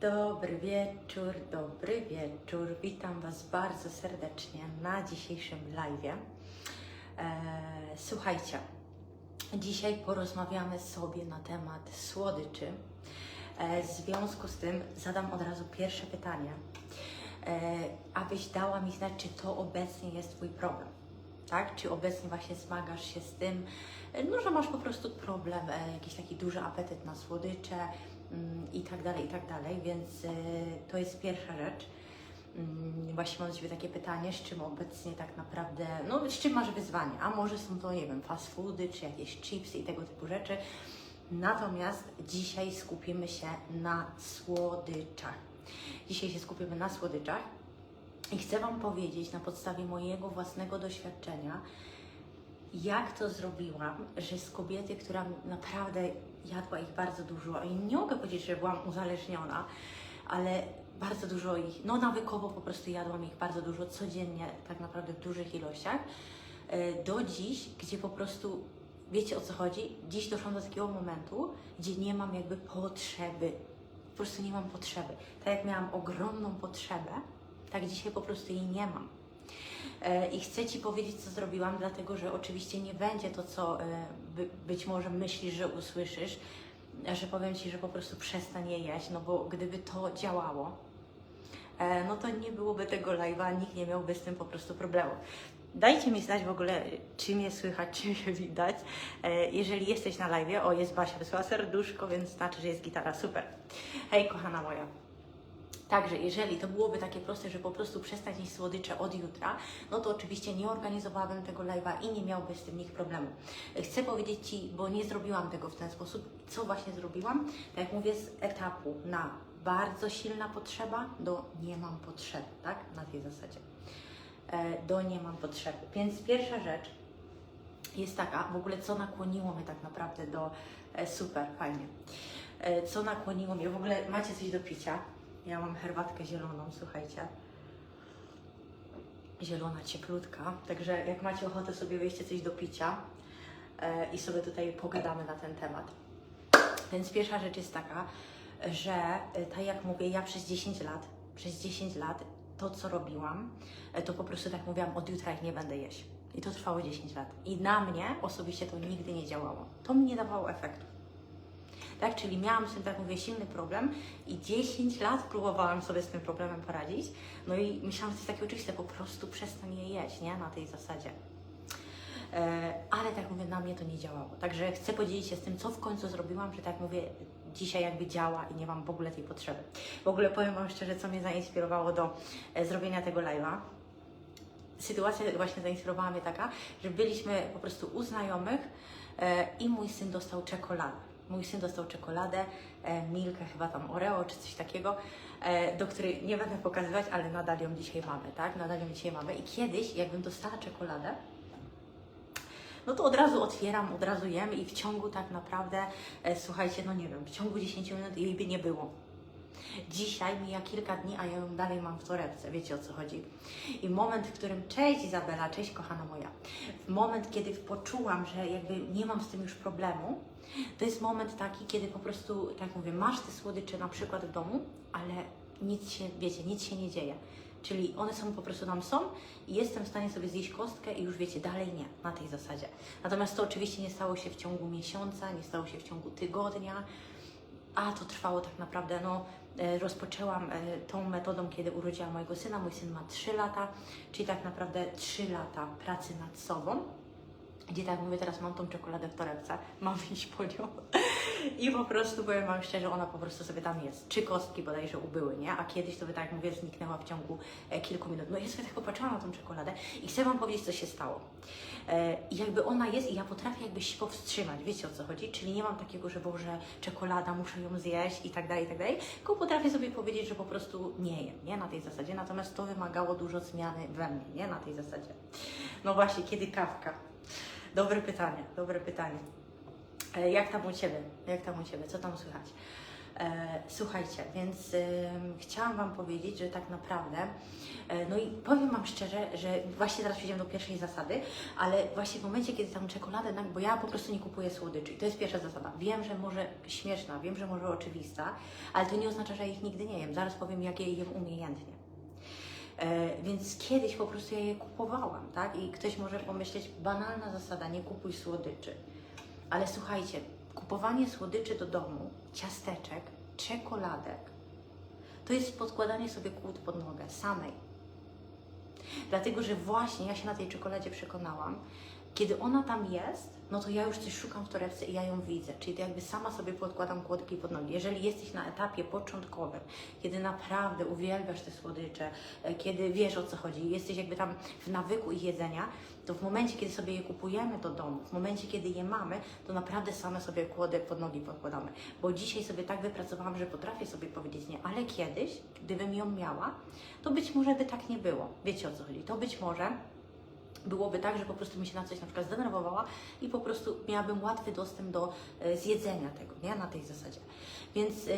Dobry wieczór, dobry wieczór. Witam Was bardzo serdecznie na dzisiejszym live. Słuchajcie, dzisiaj porozmawiamy sobie na temat słodyczy. E, w związku z tym zadam od razu pierwsze pytanie, e, abyś dała mi znać, czy to obecnie jest Twój problem. Tak? Czy obecnie właśnie zmagasz się z tym, e, no, że masz po prostu problem, e, jakiś taki duży apetyt na słodycze i tak dalej, i tak dalej, więc e, to jest pierwsza rzecz. Mm, Właśnie mam do Ciebie takie pytanie, z czym obecnie tak naprawdę, no z czym masz wyzwanie? A może są to, nie wiem, fast foody, czy jakieś chipsy i tego typu rzeczy. Natomiast dzisiaj skupimy się na słodyczach. Dzisiaj się skupimy na słodyczach i chcę Wam powiedzieć na podstawie mojego własnego doświadczenia, jak to zrobiłam, że z kobiety, która naprawdę jadła ich bardzo dużo i nie mogę powiedzieć, że byłam uzależniona, ale bardzo dużo ich, no nawykowo po prostu jadłam ich bardzo dużo, codziennie, tak naprawdę w dużych ilościach, e, do dziś, gdzie po prostu, wiecie o co chodzi? Dziś doszłam do takiego momentu, gdzie nie mam jakby potrzeby, po prostu nie mam potrzeby. Tak jak miałam ogromną potrzebę, tak dzisiaj po prostu jej nie mam. E, I chcę Ci powiedzieć, co zrobiłam, dlatego że oczywiście nie będzie to, co e, by, być może myślisz, że usłyszysz, że powiem Ci, że po prostu przestań je jeść, no bo gdyby to działało, e, no to nie byłoby tego live'a, nikt nie miałby z tym po prostu problemu. Dajcie mi znać w ogóle, czy mnie słychać, czy mnie widać. Jeżeli jesteś na live'ie, o jest Basia, wysłała serduszko, więc znaczy, że jest gitara, super. Hej, kochana moja. Także jeżeli to byłoby takie proste, że po prostu przestać jeść słodycze od jutra, no to oczywiście nie organizowałabym tego live'a i nie miałby z tym nikt problemu. Chcę powiedzieć Ci, bo nie zrobiłam tego w ten sposób, co właśnie zrobiłam, tak jak mówię, z etapu na bardzo silna potrzeba do nie mam potrzeby, tak? Na tej zasadzie. E, Do nie mam potrzeby. Więc pierwsza rzecz jest taka, w ogóle co nakłoniło mnie tak naprawdę do e, super, fajnie. E, Co nakłoniło mnie, w ogóle macie coś do picia? Ja mam herbatkę zieloną, słuchajcie. Zielona, cieplutka. Także jak macie ochotę sobie weźcie coś do picia e, i sobie tutaj pogadamy na ten temat. Więc pierwsza rzecz jest taka, że e, tak jak mówię, ja przez 10 lat, przez 10 lat to, co robiłam, e, to po prostu tak mówiłam, od jutra ich nie będę jeść. I to trwało 10 lat. I na mnie osobiście to nigdy nie działało. To mi nie dawało efektu. Tak, czyli miałam z tym, tak mówię, silny problem i 10 lat próbowałam sobie z tym problemem poradzić. No i myślałam, że to jest takie oczywiste, po prostu przestań je jeść, nie? Na tej zasadzie. E, ale tak mówię, na mnie to nie działało. Także chcę podzielić się z tym, co w końcu zrobiłam, że tak mówię, dzisiaj jakby działa i nie mam w ogóle tej potrzeby. W ogóle powiem Wam szczerze, co mnie zainspirowało do e, zrobienia tego live'a. Sytuacja właśnie zainspirowała mnie taka, że byliśmy po prostu u znajomych e, i mój syn dostał czekoladę. Mój syn dostał czekoladę, e, Milkę chyba tam Oreo czy coś takiego, e, do której nie będę pokazywać, ale nadal ją dzisiaj mamy, tak? Nadal ją dzisiaj mamy. I kiedyś, jakbym dostała czekoladę, no to od razu otwieram, od razu jem i w ciągu tak naprawdę, e, słuchajcie, no nie wiem, w ciągu 10 minut jej by nie było. Dzisiaj mija kilka dni, a ja ją dalej mam w torebce, wiecie o co chodzi. I moment, w którym, cześć Izabela, cześć kochana moja, moment, kiedy poczułam, że jakby nie mam z tym już problemu, to jest moment taki, kiedy po prostu, tak mówię, masz te słodycze na przykład w domu, ale nic się, wiecie, nic się nie dzieje. Czyli one są po prostu tam są i jestem w stanie sobie zjeść kostkę i już wiecie, dalej nie, na tej zasadzie. Natomiast to oczywiście nie stało się w ciągu miesiąca, nie stało się w ciągu tygodnia, a to trwało tak naprawdę, no e, rozpoczęłam e, tą metodą, kiedy urodziłam mojego syna. Mój syn ma 3 lata, czyli tak naprawdę 3 lata pracy nad sobą. Gdzie tak mówię, teraz mam tą czekoladę w torebce, mam iść po nią. I po prostu powiem Wam szczerze, ona po prostu sobie tam jest. Trzy kostki bodajże ubyły, nie? A kiedyś to by, tak mówię, zniknęła w ciągu e, kilku minut. No ja sobie tak popatrzyłam na tą czekoladę i chcę Wam powiedzieć, co się stało. E, I jakby ona jest i ja potrafię jakby się powstrzymać, wiecie o co chodzi? Czyli nie mam takiego, że Boże, czekolada, muszę ją zjeść i tak dalej, i tak dalej. Tylko potrafię sobie powiedzieć, że po prostu nie jem, nie? Na tej zasadzie. Natomiast to wymagało dużo zmiany we mnie, nie? Na tej zasadzie. No właśnie, kiedy kawka? Dobre pytanie, dobre pytanie. E, Jak tam u Ciebie? Jak tam u Ciebie? Co tam słychać? E, słuchajcie, więc chciałam Wam powiedzieć, że tak naprawdę, e, no i powiem Wam szczerze, że właśnie teraz przejdziemy do pierwszej zasady, ale właśnie w momencie, kiedy tam czekoladę, bo ja po prostu nie kupuję słodyczy to jest pierwsza zasada. Wiem, że może śmieszna, wiem, że może oczywista, ale to nie oznacza, że ich nigdy nie jem. Zaraz powiem, jak je jem umiejętnie. E, Więc kiedyś po prostu ja je kupowałam, tak? I ktoś może pomyśleć, banalna zasada, nie kupuj słodyczy. Ale słuchajcie, kupowanie słodyczy do domu, ciasteczek, czekoladek, to jest podkładanie sobie kłód pod nogę samej. Dlatego, że właśnie ja się na tej czekoladzie przekonałam, kiedy ona tam jest, no to ja już coś szukam w torebce i ja ją widzę. Czyli to jakby sama sobie podkładam kłodki pod nogi. Jeżeli jesteś na etapie początkowym, kiedy naprawdę uwielbiasz te słodycze, e, kiedy wiesz o co chodzi, jesteś jakby tam w nawyku ich jedzenia, to w momencie, kiedy sobie je kupujemy do domu, w momencie, kiedy je mamy, to naprawdę same sobie kłody pod nogi podkładamy. Bo dzisiaj sobie tak wypracowałam, że potrafię sobie powiedzieć nie, ale kiedyś, gdybym ją miała, to być może by tak nie było. Wiecie o co chodzi? To być może byłoby tak, że po prostu mi się na coś na przykład zdenerwowała i po prostu miałabym łatwy dostęp do e, zjedzenia tego, nie? Na tej zasadzie. Więc e,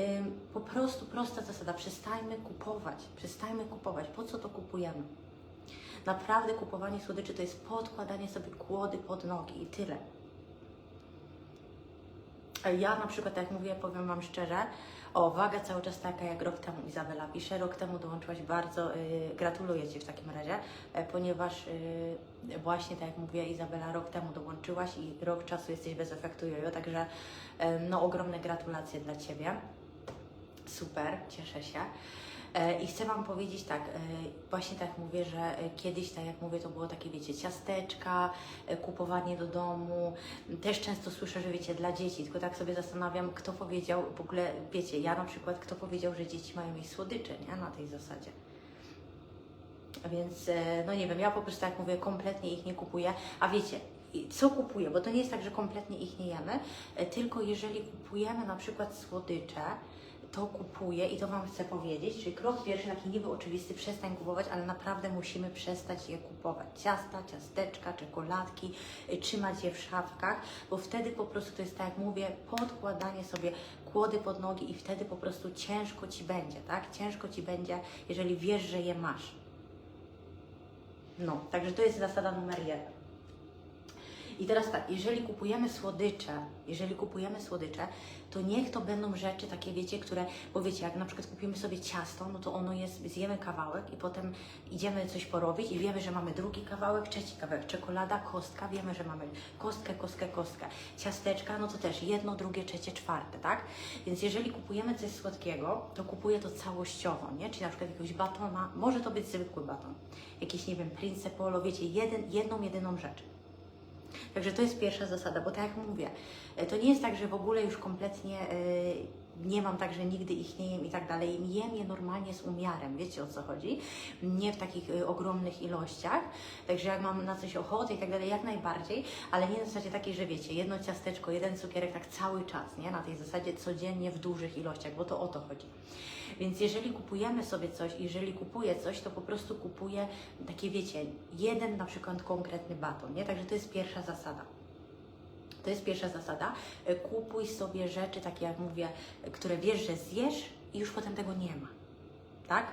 po prostu prosta zasada, przestańmy kupować, przestańmy kupować. Po co to kupujemy? Naprawdę kupowanie słodyczy to jest podkładanie sobie kłody pod nogi i tyle. Ja na przykład, jak mówię, powiem Wam szczerze, o, waga cały czas taka jak rok temu Izabela pisze. Rok temu dołączyłaś bardzo, y, gratuluję Ci w takim razie, e, ponieważ y, właśnie tak jak mówię Izabela, rok temu dołączyłaś i rok czasu jesteś bez efektu jojo, także e, no ogromne gratulacje dla Ciebie. Super, cieszę się. E, I chcę Wam powiedzieć tak, e, właśnie tak mówię, że e, kiedyś, tak jak mówię, to było takie, wiecie, ciasteczka, kupowanie do domu. Też często słyszę, że wiecie, dla dzieci, tylko tak sobie zastanawiam, kto powiedział, w ogóle, wiecie, ja na przykład, kto powiedział, że dzieci mają mieć słodycze, nie? Na tej zasadzie. Więc, no nie wiem, ja po prostu, tak mówię, kompletnie ich nie kupuję. A wiecie, co kupuję? Bo to nie jest tak, że kompletnie ich nie jemy, tylko jeżeli kupujemy na przykład słodycze, to kupuję i to Wam chcę powiedzieć, czyli krok pierwszy, taki niby oczywisty, przestań kupować, ale naprawdę musimy przestać je kupować. Ciasta, ciasteczka, czekoladki, y, trzymać je w szafkach, bo wtedy po prostu to jest tak jak mówię, podkładanie sobie kłody pod nogi i wtedy po prostu ciężko Ci będzie, tak? Ciężko Ci będzie, jeżeli wiesz, że je masz. No, także to jest zasada numer jeden. I teraz tak, jeżeli kupujemy słodycze, jeżeli kupujemy słodycze, to niech to będą rzeczy takie, wiecie, które, bo wiecie, jak na przykład kupimy sobie ciasto, no to ono jest, zjemy kawałek i potem idziemy coś porobić i wiemy, że mamy drugi kawałek, trzeci kawałek, czekolada, kostka, wiemy, że mamy kostkę, kostkę, kostkę, ciasteczka, no to też jedno, drugie, trzecie, czwarte, tak? Więc jeżeli kupujemy coś słodkiego, to kupuję to całościowo, nie? Czyli na przykład jakiegoś batona, może to być zwykły baton, jakiś, nie wiem, Prince Polo, wiecie, jeden, jedną, jedyną rzecz. Także to jest pierwsza zasada, bo tak jak mówię, e, to nie jest tak, że w ogóle już kompletnie e, nie mam tak, że nigdy ich nie jem i tak dalej. Jem je normalnie z umiarem, wiecie o co chodzi? Nie w takich e, ogromnych ilościach. Także jak mam na coś ochotę i tak dalej, jak najbardziej, ale nie na zasadzie takiej, że wiecie, jedno ciasteczko, jeden cukierek tak cały czas, nie? Na tej zasadzie codziennie w dużych ilościach, bo to o to chodzi. Więc jeżeli kupujemy sobie coś, jeżeli kupuję coś, to po prostu kupuję takie, wiecie, jeden na przykład konkretny baton, nie? Także to jest pierwsza zasada. To jest pierwsza zasada. E, Kupuj sobie rzeczy, takie jak mówię, e, które wiesz, że zjesz i już potem tego nie ma. Tak?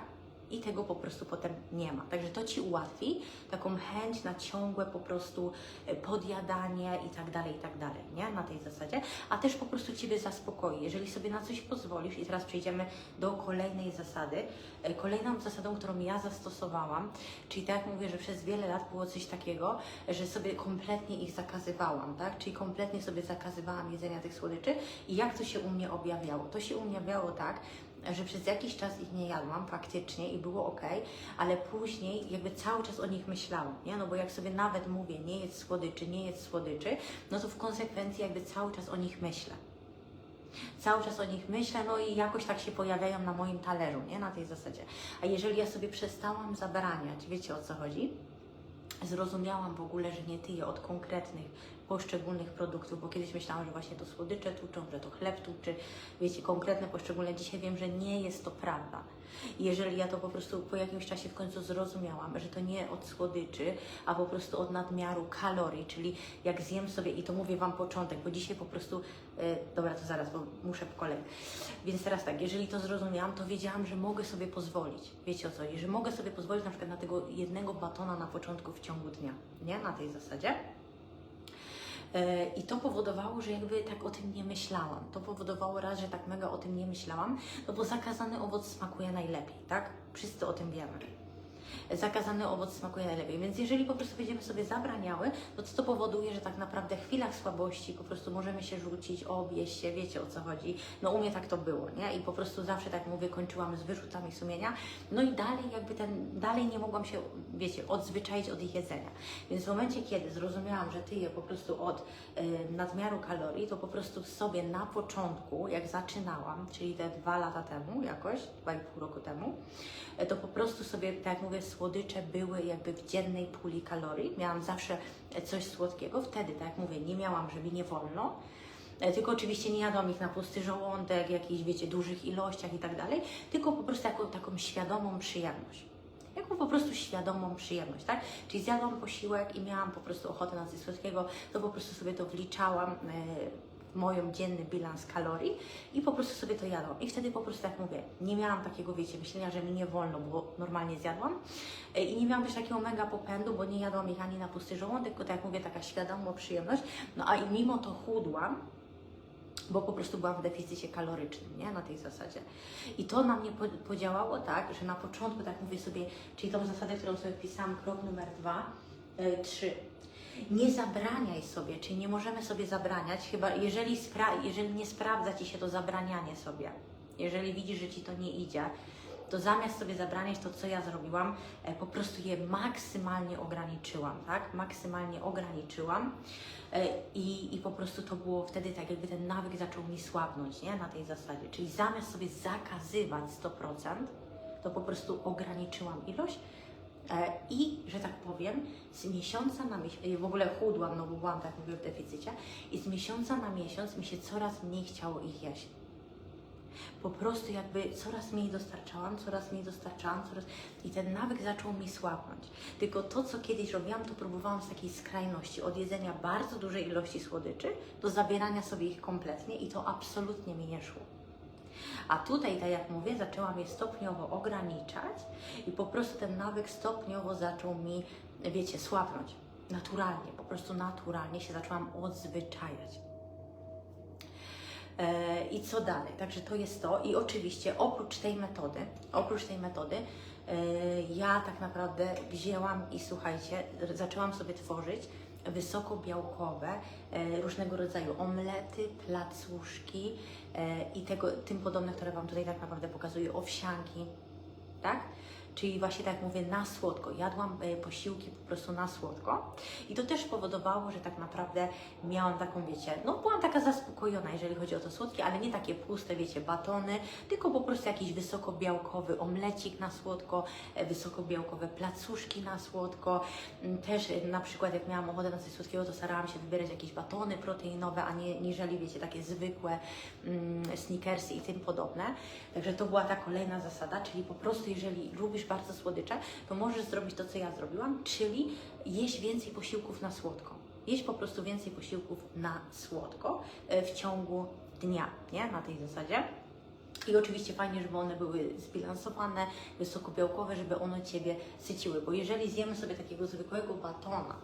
I tego po prostu potem nie ma. Także to Ci ułatwi taką chęć na ciągłe po prostu e, podjadanie i tak dalej, i tak dalej, nie? Na tej zasadzie. A też po prostu Ciebie zaspokoi. Jeżeli sobie na coś pozwolisz i teraz przejdziemy do kolejnej zasady. E, Kolejną zasadą, którą ja zastosowałam, czyli tak jak mówię, że przez wiele lat było coś takiego, że sobie kompletnie ich zakazywałam, tak? Czyli kompletnie sobie zakazywałam jedzenia tych słodyczy i jak to się u mnie objawiało? To się objawiało tak, że przez jakiś czas ich nie jadłam faktycznie i było ok, ale później jakby cały czas o nich myślałam, nie? No bo jak sobie nawet mówię, nie jedz słodyczy, nie jedz słodyczy, no to w konsekwencji jakby cały czas o nich myślę. Cały czas o nich myślę, no i jakoś tak się pojawiają na moim talerzu, nie? Na tej zasadzie. A jeżeli ja sobie przestałam zabraniać, wiecie o co chodzi? Zrozumiałam w ogóle, że nie tyję od konkretnych poszczególnych produktów, bo kiedyś myślałam, że właśnie to słodycze tuczą, że to chleb tuczy, wiecie, konkretne poszczególne. Dzisiaj wiem, że nie jest to prawda. Jeżeli ja to po prostu po jakimś czasie w końcu zrozumiałam, że to nie od słodyczy, a po prostu od nadmiaru kalorii, czyli jak zjem sobie, i to mówię Wam początek, bo dzisiaj po prostu, e, dobra, to zaraz, bo muszę po kolei. Więc teraz tak, jeżeli to zrozumiałam, to wiedziałam, że mogę sobie pozwolić. Wiecie o co chodzi? Że mogę sobie pozwolić na przykład na tego jednego batona na początku w ciągu dnia, nie? Na tej zasadzie. E, I to powodowało, że jakby tak o tym nie myślałam. To powodowało raz, że tak mega o tym nie myślałam, no bo zakazany owoc smakuje najlepiej, tak? Wszyscy o tym wiemy. Zakazany owoc smakuje najlepiej. Więc jeżeli po prostu będziemy sobie zabraniały, to co to powoduje, że tak naprawdę w chwilach słabości po prostu możemy się rzucić, obieść się, wiecie o co chodzi. No u mnie tak to było, nie? I po prostu zawsze tak mówię, kończyłam z wyrzutami sumienia. No i dalej jakby ten, dalej nie mogłam się, wiecie, odzwyczaić od ich jedzenia. Więc w momencie, kiedy zrozumiałam, że tyję po prostu od nadmiaru kalorii, to po prostu sobie na początku, jak zaczynałam, czyli te dwa lata temu jakoś, dwa i pół roku temu, e, to po prostu sobie, tak jak mówię, słodycze były jakby w dziennej puli kalorii. Miałam zawsze coś słodkiego. Wtedy, tak jak mówię, nie miałam, żeby nie wolno. E, Tylko oczywiście nie jadłam ich na pusty żołądek, jakichś, wiecie, dużych ilościach i tak dalej, tylko po prostu jako taką świadomą przyjemność. Jako po prostu świadomą przyjemność, tak? Czyli zjadłam posiłek i miałam po prostu ochotę na coś słodkiego, to po prostu sobie to wliczałam e, moją dzienny bilans kalorii i po prostu sobie to jadłam. I wtedy po prostu, tak mówię, nie miałam takiego, wiecie, myślenia, że mi nie wolno, bo normalnie zjadłam. E, I nie miałam też takiego mega popędu, bo nie jadłam ich ani na pusty żołądek, tylko tak jak mówię, taka świadoma przyjemność. No a i mimo to chudłam, bo po prostu byłam w deficycie kalorycznym, nie? Na tej zasadzie. I to na mnie po- podziałało tak, że na początku, tak mówię sobie, czyli tą zasadę, którą sobie wpisałam, krok numer dwa, y, trzy. Nie zabraniaj sobie, czyli nie możemy sobie zabraniać, chyba jeżeli, jeżeli nie sprawdza Ci się to zabranianie sobie, jeżeli widzisz, że Ci to nie idzie, to zamiast sobie zabraniać to, co ja zrobiłam, e, po prostu je maksymalnie ograniczyłam, tak? Maksymalnie ograniczyłam e, i, i po prostu to było wtedy tak, jakby ten nawyk zaczął mi słabnąć, nie? Na tej zasadzie. Czyli zamiast sobie zakazywać 100%, to po prostu ograniczyłam ilość i, że tak powiem, z miesiąca na miesiąc, w ogóle chudłam, no bo byłam, tak mówię, w deficycie i z miesiąca na miesiąc mi się coraz mniej chciało ich jeść po prostu jakby coraz mniej dostarczałam, coraz mniej dostarczałam, coraz... i ten nawyk zaczął mi słabnąć. Tylko to, co kiedyś robiłam, to próbowałam z takiej skrajności, od jedzenia bardzo dużej ilości słodyczy do zabierania sobie ich kompletnie i to absolutnie mi nie szło. A tutaj, tak jak mówię, zaczęłam je stopniowo ograniczać i po prostu ten nawyk stopniowo zaczął mi, wiecie, słabnąć. Naturalnie, po prostu naturalnie się zaczęłam odzwyczajać. E, I co dalej? Także to jest to. I oczywiście oprócz tej metody, oprócz tej metody, e, ja tak naprawdę wzięłam i słuchajcie, zaczęłam sobie tworzyć wysokobiałkowe, e, różnego rodzaju omlety, placuszki e, i tego, tym podobne, które Wam tutaj tak naprawdę pokazuję, owsianki, tak? Czyli właśnie tak mówię, na słodko. Jadłam e, posiłki po prostu na słodko. I to też powodowało, że tak naprawdę miałam taką, wiecie, no byłam taka zaspokojona, jeżeli chodzi o to słodkie, ale nie takie puste, wiecie, batony, tylko po prostu jakiś wysokobiałkowy omlecik na słodko, e, wysokobiałkowe placuszki na słodko. Mm, Też e, na przykład jak miałam ochotę na coś słodkiego, to starałam się wybierać jakieś batony proteinowe, a nie niżeli, wiecie, takie zwykłe mm, sneakersy i tym podobne. Także to była ta kolejna zasada, czyli po prostu jeżeli lubisz bardzo słodycze, to możesz zrobić to, co ja zrobiłam, czyli jeść więcej posiłków na słodko. Jeść po prostu więcej posiłków na słodko e, w ciągu dnia, nie? Na tej zasadzie. I oczywiście fajnie, żeby one były zbilansowane, wysokobiałkowe, żeby one Ciebie syciły. Bo jeżeli zjemy sobie takiego zwykłego batona,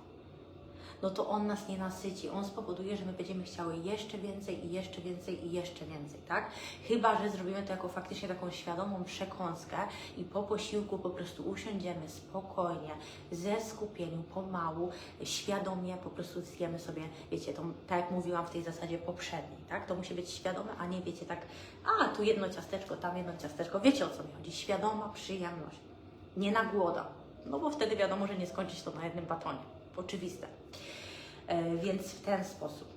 no to on nas nie nasyci. On spowoduje, że my będziemy chciały jeszcze więcej i jeszcze więcej i jeszcze więcej, tak? Chyba, że zrobimy to jako faktycznie taką świadomą przekąskę i po posiłku po prostu usiądziemy spokojnie, ze skupieniem, pomału, świadomie po prostu zjemy sobie, wiecie, to, tak jak mówiłam w tej zasadzie poprzedniej, tak? To musi być świadome, a nie wiecie tak, a tu jedno ciasteczko, tam jedno ciasteczko. Wiecie o co mi chodzi? Świadoma przyjemność, nie na głoda. No bo wtedy wiadomo, że nie skończyć to na jednym batonie. Oczywiste. E, więc w ten sposób.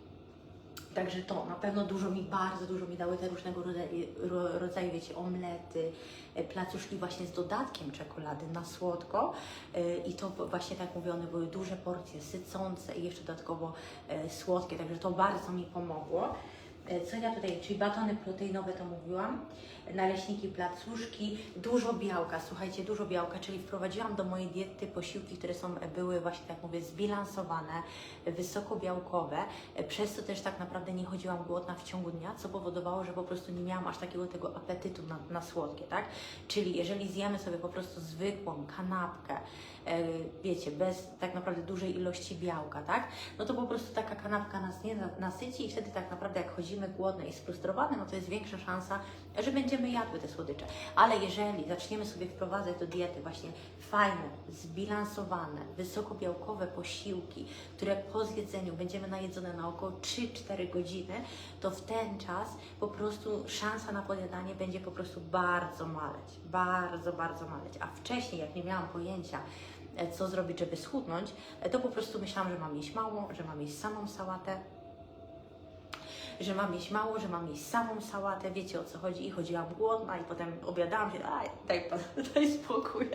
Także to na pewno dużo mi, bardzo dużo mi dały te różnego rodzaju, ro- rodzaju wiecie, omlety, e, placuszki właśnie z dodatkiem czekolady na słodko. E, I to właśnie tak mówię, one były duże porcje, sycące i jeszcze dodatkowo słodkie, także to bardzo mi pomogło. E, Co ja tutaj, czyli batony proteinowe to mówiłam, naleśniki, placuszki, dużo białka, słuchajcie, dużo białka, czyli wprowadziłam do mojej diety posiłki, które są, były właśnie, tak mówię, zbilansowane, wysokobiałkowe, e, przez co też tak naprawdę nie chodziłam głodna w ciągu dnia, co powodowało, że po prostu nie miałam aż takiego tego apetytu na, na słodkie, tak? Czyli jeżeli zjemy sobie po prostu zwykłą kanapkę, e, wiecie, bez tak naprawdę dużej ilości białka, tak? No to po prostu taka kanapka nas nie na- nasyci i wtedy tak naprawdę jak chodzimy głodne i sfrustrowane, no to jest większa szansa, że będziemy jadły te słodycze. Ale jeżeli zaczniemy sobie wprowadzać do diety właśnie fajne, zbilansowane, wysokobiałkowe posiłki, które po zjedzeniu będziemy najedzone na około 3-4 godziny, to w ten czas po prostu szansa na podjadanie będzie po prostu bardzo maleć. Bardzo, bardzo maleć. A wcześniej, jak nie miałam pojęcia, e, co zrobić, żeby schudnąć, e, to po prostu myślałam, że mam jeść mało, że mam jeść samą sałatę, że mam jeść mało, że mam jeść samą sałatę, wiecie o co chodzi i chodziłam głodna i potem obiadałam się, aj, daj daj spokój.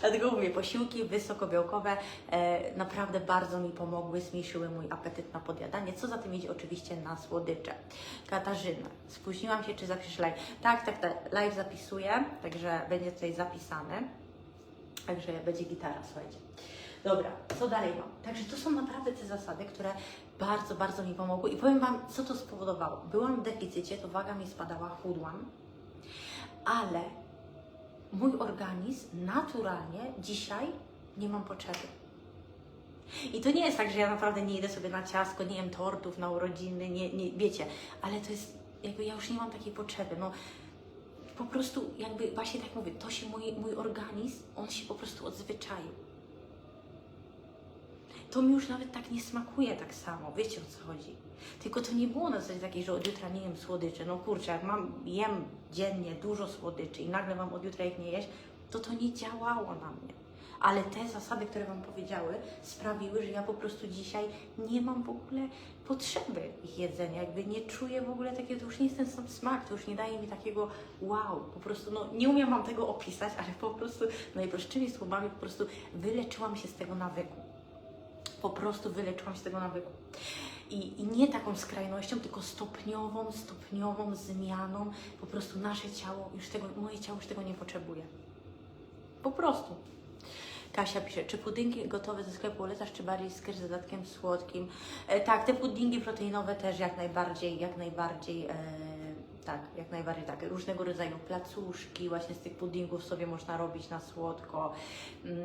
Dlatego mówię, posiłki wysokobiałkowe e, naprawdę bardzo mi pomogły, zmniejszyły mój apetyt na podjadanie, co za tym idzie oczywiście na słodycze. Katarzyna, spóźniłam się, czy zapiszesz live? Tak, tak, tak, live zapisuję, także będzie tutaj zapisany, także będzie gitara, słuchajcie. Dobra, co dalej mam? Także to są naprawdę te zasady, które bardzo, bardzo mi pomogły i powiem Wam, co to spowodowało. Byłam w deficycie, to waga mi spadała, chudłam, ale mój organizm naturalnie dzisiaj nie mam potrzeby. I to nie jest tak, że ja naprawdę nie idę sobie na ciasko, nie jem tortów na urodziny, nie, nie wiecie, ale to jest jakby ja już nie mam takiej potrzeby. No, po prostu jakby właśnie tak mówię, to się mój, mój organizm, on się po prostu odzwyczaił. To mi już nawet tak nie smakuje tak samo, wiecie o co chodzi. Tylko to nie było na zasadzie takiej, że od jutra nie jem słodyczy. No kurczę, jak mam, jem dziennie dużo słodyczy i nagle mam od jutra ich nie jeść, to to nie działało na mnie. Ale te zasady, które Wam powiedziały, sprawiły, że ja po prostu dzisiaj nie mam w ogóle potrzeby ich jedzenia. Jakby nie czuję w ogóle takiego, to już nie jest ten sam smak, to już nie daje mi takiego wow. Po prostu, no nie umiem Wam tego opisać, ale po prostu najprostszymi słowami po prostu wyleczyłam się z tego nawyku. Po prostu wyleczyłam się z tego nawyku. I, I nie taką skrajnością, tylko stopniową, stopniową zmianą. Po prostu nasze ciało już tego, moje ciało już tego nie potrzebuje. Po prostu. Kasia pisze, czy puddingi gotowe ze sklepu polecasz, czy bardziej z z dodatkiem słodkim? E, tak, te puddingi proteinowe też jak najbardziej, jak najbardziej, e, tak, jak najbardziej tak. Różnego rodzaju placuszki, właśnie z tych puddingów sobie można robić na słodko, mm,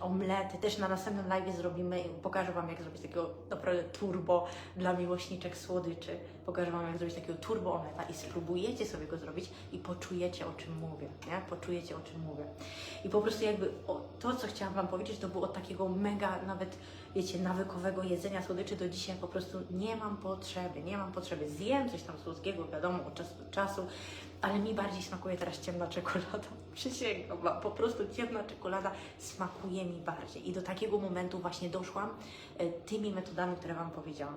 omlety. Też na następnym live zrobimy, pokażę Wam jak zrobić takiego naprawdę turbo dla miłośniczek słodyczy. Pokażę Wam jak zrobić takiego turbo omleta i spróbujecie sobie go zrobić i poczujecie o czym mówię, nie? Poczujecie o czym mówię. I po prostu jakby o, to, co chciałam Wam powiedzieć, to było od takiego mega nawet, wiecie, nawykowego jedzenia słodyczy do dzisiaj po prostu nie mam potrzeby, nie mam potrzeby. Zjem coś tam słodkiego, wiadomo, od czasu do czasu, ale mi bardziej smakuje teraz ciemna czekolada. Przysięgam Wam, po prostu ciemna czekolada smakuje mi bardziej. I do takiego momentu właśnie doszłam e, tymi metodami, które Wam powiedziałam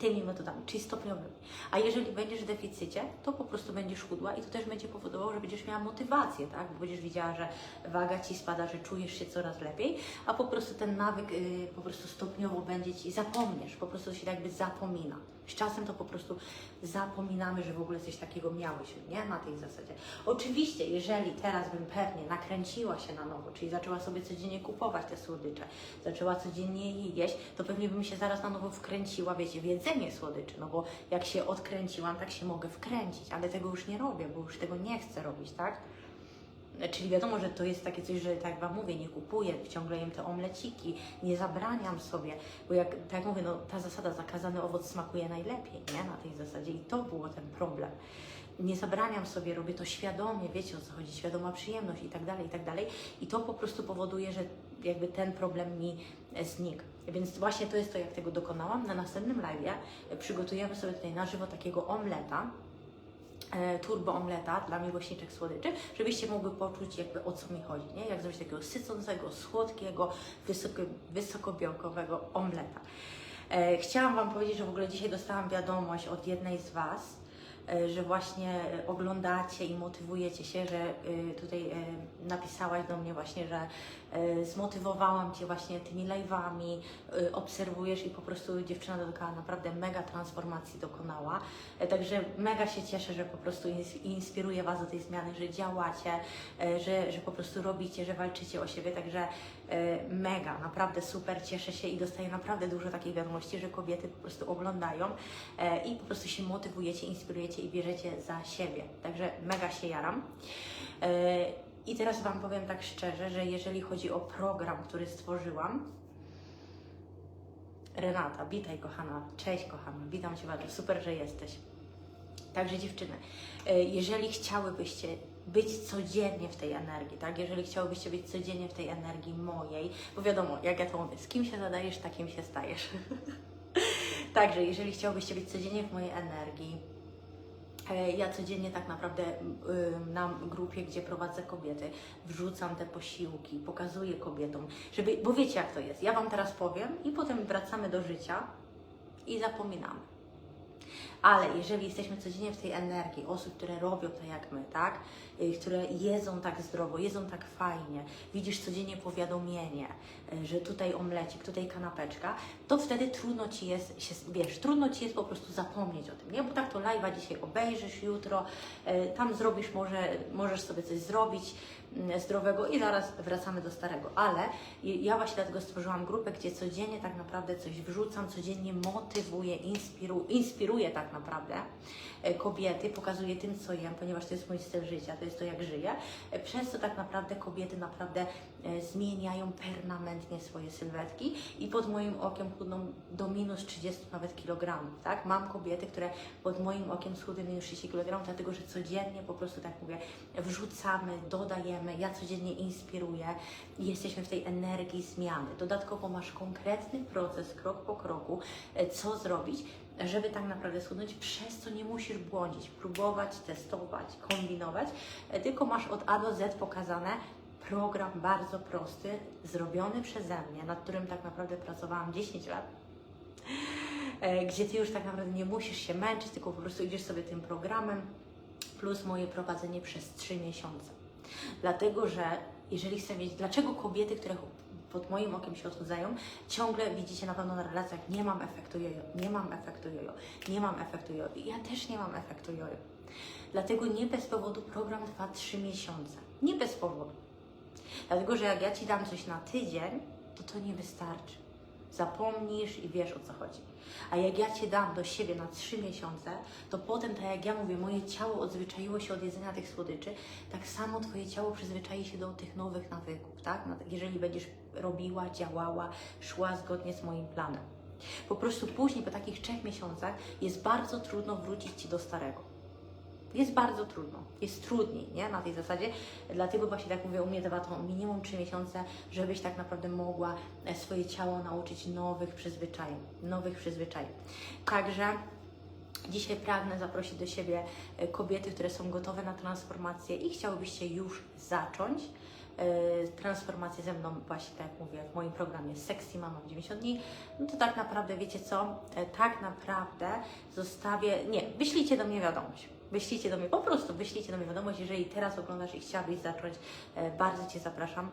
tymi metodami, czyli stopniowymi. A jeżeli będziesz w deficycie, to po prostu będziesz chudła i to też będzie powodowało, że będziesz miała motywację, tak? Bo będziesz widziała, że waga Ci spada, że czujesz się coraz lepiej, a po prostu ten nawyk y, po prostu stopniowo będzie Ci, zapomniesz, po prostu się jakby zapomina. Z czasem to po prostu zapominamy, że w ogóle coś takiego miałyśmy, nie? Na tej zasadzie. Oczywiście, jeżeli teraz bym pewnie nakręciła się na nowo, czyli zaczęła sobie codziennie kupować te słodycze, zaczęła codziennie je jeść, to pewnie bym się zaraz na nowo wkręciła, wiecie, w jedzenie słodyczy, no bo jak się odkręciłam, tak się mogę wkręcić, ale tego już nie robię, bo już tego nie chcę robić, tak? Czyli wiadomo, że to jest takie coś, że tak jak Wam mówię, nie kupuję, ciągle jem te omleciki, nie zabraniam sobie, bo jak, tak jak mówię, no, ta zasada zakazany owoc smakuje najlepiej, nie? Na tej zasadzie i to było ten problem. Nie zabraniam sobie, robię to świadomie, wiecie o co chodzi, świadoma przyjemność i tak dalej, i tak dalej. I to po prostu powoduje, że jakby ten problem mi e, znikł. Więc właśnie to jest to, jak tego dokonałam. Na następnym live'ie e, przygotujemy sobie tutaj na żywo takiego omleta, turbo omleta dla miłośniczek słodyczy, żebyście mogły poczuć jakby o co mi chodzi, nie? Jak zrobić takiego sycącego, słodkiego, wysoko, wysokobiałkowego omleta. E, chciałam Wam powiedzieć, że w ogóle dzisiaj dostałam wiadomość od jednej z Was, e, że właśnie oglądacie i motywujecie się, że e, tutaj e, napisałaś do mnie właśnie, że e, zmotywowałam Cię właśnie tymi live'ami, e, obserwujesz i po prostu dziewczyna dokonała naprawdę mega transformacji dokonała. E, Także mega się cieszę, że po prostu ins- inspiruje Was do tej zmiany, że działacie, e, że, że po prostu robicie, że walczycie o siebie. Także e, mega, naprawdę super, cieszę się i dostaję naprawdę dużo takich wiadomości, że kobiety po prostu oglądają e, i po prostu się motywujecie, inspirujecie i bierzecie za siebie. Także mega się jaram. E, I teraz Wam powiem tak szczerze, że jeżeli chodzi o program, który stworzyłam, Renata, witaj kochana, cześć kochana, witam Cię bardzo, super, że jesteś. Także dziewczyny, e, jeżeli chciałybyście być codziennie w tej energii, tak? Jeżeli chciałybyście być codziennie w tej energii mojej, bo wiadomo, jak ja to mówię, z kim się zadajesz, takim się stajesz. Także jeżeli chciałybyście być codziennie w mojej energii, e, ja codziennie tak naprawdę na grupie, gdzie prowadzę kobiety, wrzucam te posiłki, pokazuję kobietom, żeby, bo wiecie jak to jest. Ja Wam teraz powiem i potem wracamy do życia i zapominamy. Ale jeżeli jesteśmy codziennie w tej energii osób, które robią to jak my, tak? Y, Które jedzą tak zdrowo, jedzą tak fajnie, widzisz codziennie powiadomienie, y, że tutaj omlecik, tutaj kanapeczka, to wtedy trudno ci jest, się, wiesz, trudno ci jest po prostu zapomnieć o tym, nie? Bo tak to live'a dzisiaj obejrzysz, jutro, y, tam zrobisz, może, możesz sobie coś zrobić mm, zdrowego i zaraz wracamy do starego. Ale ja właśnie dlatego stworzyłam grupę, gdzie codziennie tak naprawdę coś wrzucam, codziennie motywuję, inspiru, inspiruję tak naprawdę e, kobiety, pokazuję tym, co jem, ponieważ to jest mój styl życia, to jest to, jak żyję. E, Przez to tak naprawdę kobiety naprawdę e, zmieniają permanentnie swoje sylwetki i pod moim okiem chudną do minus 30 nawet kilogramów, tak? Mam kobiety, które pod moim okiem schudły minus 30 kg, dlatego że codziennie po prostu, tak mówię, wrzucamy, dodajemy, ja codziennie inspiruję i jesteśmy w tej energii zmiany. Dodatkowo masz konkretny proces, krok po kroku, co zrobić, żeby tak naprawdę schudnąć, przez co nie musisz błądzić, próbować, testować, kombinować, e, tylko masz od A do Z pokazane program bardzo prosty, zrobiony przeze mnie, nad którym tak naprawdę pracowałam 10 lat. E, gdzie Ty już tak naprawdę nie musisz się męczyć, tylko po prostu idziesz sobie tym programem, plus moje prowadzenie przez 3 miesiące. Dlatego, że jeżeli chcę mieć, dlaczego kobiety, które pod moim okiem się odchudzają, ciągle widzicie na pewno na relacjach, nie mam efektu jojo, nie mam efektu jojo, nie mam efektu jojo. Ja też nie mam efektu jojo. Dlatego nie bez powodu program trwa 3 miesiące. Nie bez powodu. Dlatego, że jak ja Ci dam coś na tydzień, to to nie wystarczy. Zapomnisz i wiesz o co chodzi. A jak ja Cię dam do siebie na trzy miesiące, to potem, tak jak ja mówię, moje ciało odzwyczaiło się od jedzenia tych słodyczy, tak samo Twoje ciało przyzwyczai się do tych nowych nawyków, tak? Jeżeli będziesz robiła, działała, szła zgodnie z moim planem. Po prostu później, po takich trzech miesiącach, jest bardzo trudno wrócić Ci do starego. Jest bardzo trudno, jest trudniej, nie? Na tej zasadzie. Dlatego właśnie tak mówię, u mnie trwa to minimum 3 miesiące, żebyś tak naprawdę mogła e, swoje ciało nauczyć nowych przyzwyczajeń, nowych przyzwyczajeń. Także dzisiaj pragnę zaprosić do siebie e, kobiety, które są gotowe na transformację i chciałybyście już zacząć e, transformację ze mną, właśnie tak jak mówię, w moim programie Sexy Mama w 90 dni, no to tak naprawdę, wiecie co, tak naprawdę zostawię, nie, wyślijcie do mnie wiadomość. Wyślijcie do mnie, po prostu wyślijcie do mnie wiadomość, jeżeli teraz oglądasz i chciałabyś zacząć, e, bardzo Cię zapraszam.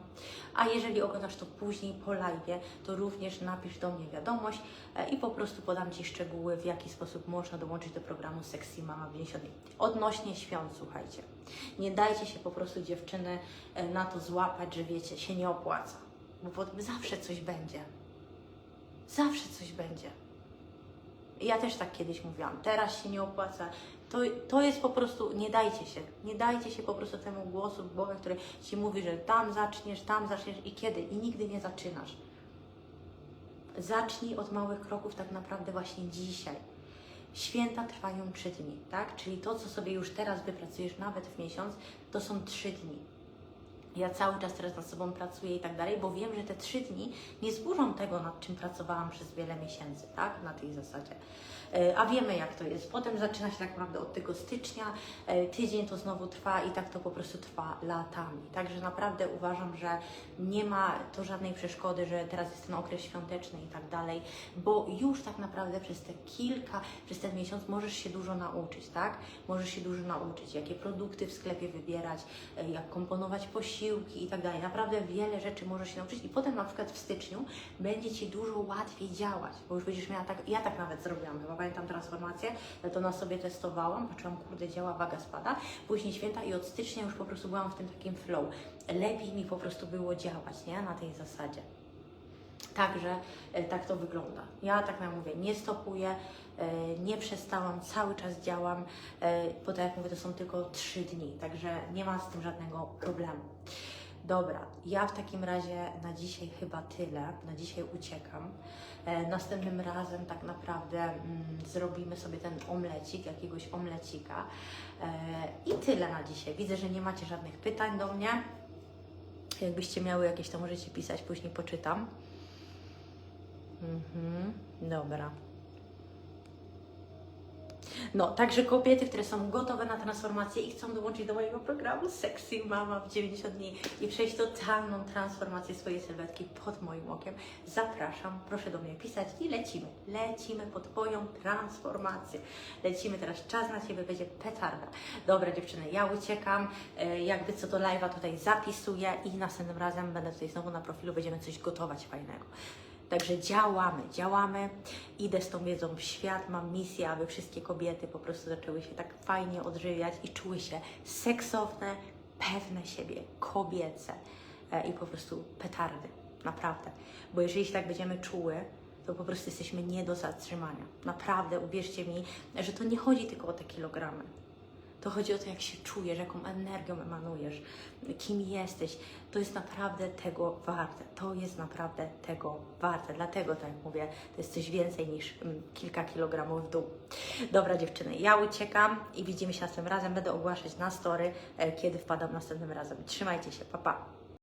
A jeżeli oglądasz to później po live, to również napisz do mnie wiadomość e, i po prostu podam Ci szczegóły, w jaki sposób można dołączyć do programu Sexy Mama w 90 dni. Odnośnie świąt, słuchajcie, nie dajcie się po prostu dziewczyny e, na to złapać, że wiecie, się nie opłaca, bo zawsze coś będzie. Zawsze coś będzie. Ja też tak kiedyś mówiłam, teraz się nie opłaca. To, to jest po prostu, nie dajcie się, nie dajcie się po prostu temu głosu w głowę, który ci mówi, że tam zaczniesz, tam zaczniesz i kiedy, i nigdy nie zaczynasz. Zacznij od małych kroków tak naprawdę właśnie dzisiaj. Święta trwają trzy dni, tak? Czyli to, co sobie już teraz wypracujesz nawet w miesiąc, to są trzy dni. Ja cały czas teraz nad sobą pracuję i tak dalej, bo wiem, że te trzy dni nie zburzą tego, nad czym pracowałam przez wiele miesięcy, tak? Na tej zasadzie. E, A wiemy, jak to jest. Potem zaczyna się tak naprawdę od tego stycznia, e, tydzień to znowu trwa i tak to po prostu trwa latami. Także naprawdę uważam, że nie ma to żadnej przeszkody, że teraz jest ten okres świąteczny i tak dalej, bo już tak naprawdę przez te kilka, przez ten miesiąc możesz się dużo nauczyć, tak? Możesz się dużo nauczyć, jakie produkty w sklepie wybierać, e, jak komponować posiłki i tak dalej. Naprawdę wiele rzeczy możesz się nauczyć i potem na przykład w styczniu będzie Ci dużo łatwiej działać, bo już będziesz miała tak, ja tak nawet zrobiłam, chyba pamiętam transformację, to na sobie testowałam, patrzyłam, kurde, działa, waga spada, później święta i od stycznia już po prostu byłam w tym takim flow. Lepiej mi po prostu było działać, nie? Na tej zasadzie. Także e, tak to wygląda. Ja tak jak mówię, nie stopuję, e, nie przestałam, cały czas działam, e, bo tak jak mówię, to są tylko trzy dni, także nie ma z tym żadnego problemu. Dobra, ja w takim razie na dzisiaj chyba tyle. Na dzisiaj uciekam. Następnym razem tak naprawdę mm, zrobimy sobie ten omlecik, jakiegoś omlecika. I tyle na dzisiaj. Widzę, że nie macie żadnych pytań do mnie. Jakbyście miały jakieś, to możecie pisać, później poczytam. Mhm, dobra. No, także kobiety, które są gotowe na transformację i chcą dołączyć do mojego programu Sexy Mama w 90 dni i przejść totalną transformację swojej sylwetki pod moim okiem, zapraszam, proszę do mnie pisać i lecimy. Lecimy po Twoją transformację. Lecimy teraz, czas na Ciebie będzie petarda. Dobra dziewczyny, ja uciekam, e, jakby co do live'a tutaj zapisuję i następnym razem będę tutaj znowu na profilu, będziemy coś gotować fajnego. Także działamy, działamy. Idę z tą wiedzą w świat. Mam misję, aby wszystkie kobiety po prostu zaczęły się tak fajnie odżywiać i czuły się seksowne, pewne siebie, kobiece e, i po prostu petardy. Naprawdę. Bo jeżeli się tak będziemy czuły, to po prostu jesteśmy nie do zatrzymania. Naprawdę, uwierzcie mi, że to nie chodzi tylko o te kilogramy. To chodzi o to, jak się czujesz, jaką energią emanujesz, kim jesteś. To jest naprawdę tego warte. To jest naprawdę tego warte. Dlatego, tak jak mówię, to jest coś więcej niż mm, kilka kilogramów w dół. Dobra, dziewczyny, ja uciekam i widzimy się następnym razem. Będę ogłaszać na story, e, kiedy wpadam następnym razem. Trzymajcie się, pa pa.